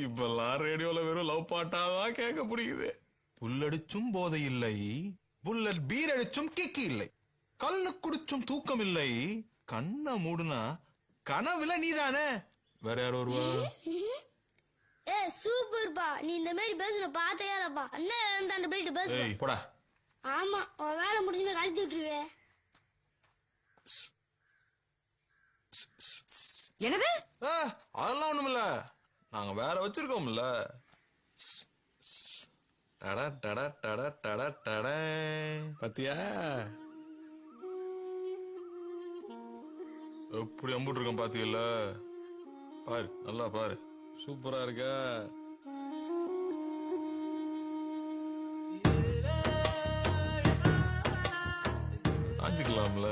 இப்பெல்லாம் ரேடியோல வெறும் லவ் பாட்டாதான் கேட்க பிடிக்குது புல்லடிச்சும் போதை இல்லை புல்லட் பீர் அடிச்சும் கிக்கி இல்லை கல்லு குடிச்சும் தூக்கம் இல்லை கண்ணை மூடுனா கனவுல நீதானே? வேற யார் வருவா? ஏ சூப்பர்ப்பா. நீ இந்த மாதிரி பேசுன பார்த்தே இல்லப்பா அண்ணன் வந்து அந்த போயிட்டு பேசு ஏய் போடா. ஆமா உன் வேலை முடிஞ்சுமே கழித்து விட்டுருவே. என்னது? ஆ, அதெல்லாம் ஒண்ணுமில்ல. நாங்க வேற வச்சிருக்கோம்ல. டட டட டட டட டட. பாத்தியா? எப்படி அம்புட்டு இருக்கோம் பாத்தீங்கல்ல பாரு நல்லா பாரு. சூப்பரா இருக்கா. சாஞ்சுக்கலாம்ல.